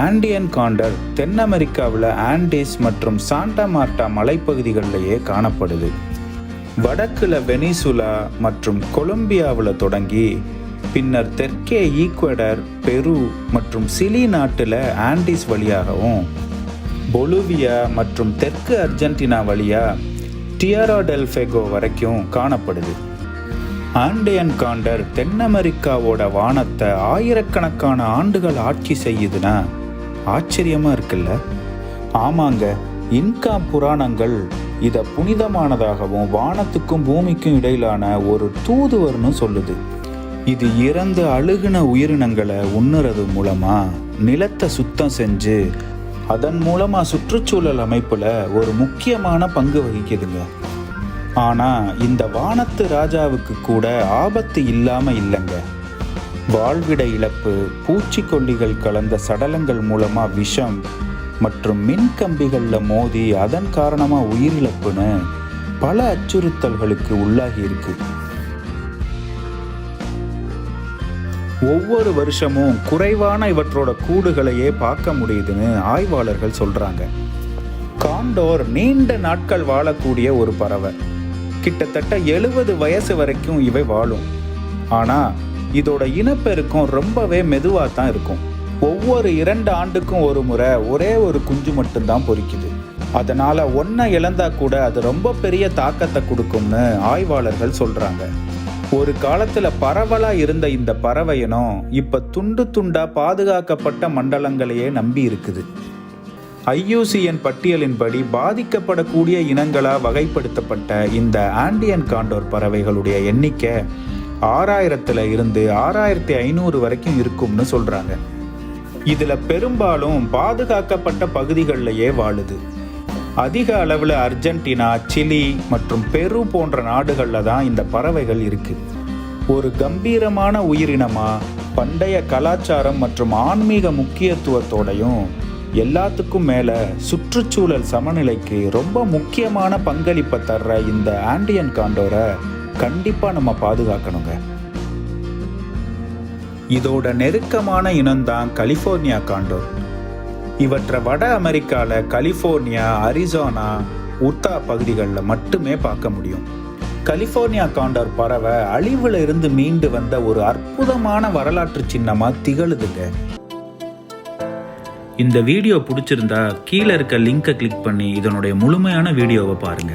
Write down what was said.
ஆண்டியன் counter தென் அமெரிக்காவில் Andes மற்றும் Santa மார்டா மலைப்பகுதிகளிலேயே காணப்படுது. வடக்குல வெனிசுலா மற்றும் கொலம்பியாவில் தொடங்கி பின்னர் தெற்கே ஈக்வடர் பெரு மற்றும் சிலி நாட்டில் ஆண்டிஸ் வழியாகவும் பொலுவியா மற்றும் தெற்கு அர்ஜென்டினா வழியாக டியரா டெல் ஃபெகோ வரைக்கும் காணப்படுது. ஆண்டியன் காண்டர் தென் அமெரிக்காவோட வானத்தை ஆயிரக்கணக்கான ஆண்டுகள் ஆட்சி செய்யுதுன்னா ஆச்சரியமா இருக்குல்ல? ஆமாங்க இன்கா புராணங்கள் இதை புனிதமானதாகவும் வானத்துக்கும் பூமிக்கும் இடையிலான ஒரு தூதுவர்னு சொல்லுது. இது இறந்து அழுகுன உயிரினங்களை உண்ணுறது மூலமா நிலத்தை சுத்தம் செஞ்சு அதன் மூலமா சுற்றுச்சூழல் அமைப்புல ஒரு முக்கியமான பங்கு வகிக்குதுங்க. ஆனா இந்த வானத்து ராஜாவுக்கு கூட ஆபத்து இல்லாம இல்லைங்க. வாழ்விட இழப்பு பூச்சிக்கொல்லிகள் கலந்த சடலங்கள் மூலமாக விஷம் மற்றும் மின் கம்பிகளில் மோதி அதன் காரணமாக உயிரிழப்புன்னு பல அச்சுறுத்தல்களுக்கு உள்ளாகி இருக்கு. ஒவ்வொரு வருஷமும் குறைவான இவற்றோட கூடுகளையே பார்க்க முடியுதுன்னு ஆய்வாளர்கள் சொல்றாங்க. காண்டோர் நீண்ட நாட்கள் வாழக்கூடிய ஒரு பறவை. கிட்டத்தட்ட எழுபது வயசு வரைக்கும் இவை வாழும். ஆனால் இதோட இனப்பெருக்கம் ரொம்பவே மெதுவாக தான் இருக்கும். ஒவ்வொரு இரண்டு ஆண்டுக்கும் ஒரு முறை ஒரே ஒரு குஞ்சு மட்டும்தான் பொரிக்குது அதனால் ஒன்றை இழந்தா கூட அது ரொம்ப பெரிய தாக்கத்தை கொடுக்கும்னு ஆய்வாளர்கள் சொல்கிறாங்க ஒரு காலத்தில் பரவலாக இருந்த இந்த பறவையினம் இப்போ துண்டு துண்டாக பாதுகாக்கப்பட்ட மண்டலங்களையே நம்பி இருக்குது. ஐயூசிஎன் பட்டியலின்படி பாதிக்கப்படக்கூடிய இனங்களாக வகைப்படுத்தப்பட்ட இந்த ஆண்டியன் காண்டோர் பறவைகளுடைய எண்ணிக்கை ஆறாயிரத்துல இருந்து ஆறாயிரத்தி ஐநூறு வரைக்கும் இருக்கும்னு சொல்றாங்க. இதுல பெரும்பாலும் பாதுகாக்கப்பட்ட பகுதிகளிலேயே வாழுது. அதிக அளவில் அர்ஜென்டினா சிலி மற்றும் பெரு போன்ற நாடுகளில் தான் இந்த பறவைகள் இருக்கு. ஒரு கம்பீரமான உயிரினமா பண்டைய கலாச்சாரம் மற்றும் ஆன்மீக முக்கியத்துவத்தோடையும் எல்லாத்துக்கும் மேலே சுற்றுச்சூழல் சமநிலைக்கு ரொம்ப முக்கியமான பங்களிப்பை தர்ற இந்த ஆண்டியன் காண்டோரை கண்டிப்பாக நம்ம பாதுகாக்கணுங்க. இதோட நெருக்கமான இனம்தான் கலிஃபோர்னியா காண்டோர் இவற்றை வட அமெரிக்காவில் கலிஃபோர்னியா அரிசோனா உத்தா பகுதிகளில் மட்டுமே பார்க்க முடியும். கலிஃபோர்னியா காண்டோர் பறவை அழிவுல இருந்து மீண்டு வந்த ஒரு அற்புதமான வரலாற்று சின்னமா திகழுதுங்க. இந்த வீடியோ பிடிச்சிருந்தா கீழே இருக்க லிங்கை கிளிக் பண்ணி இதனுடைய முழுமையான வீடியோவை பாருங்க.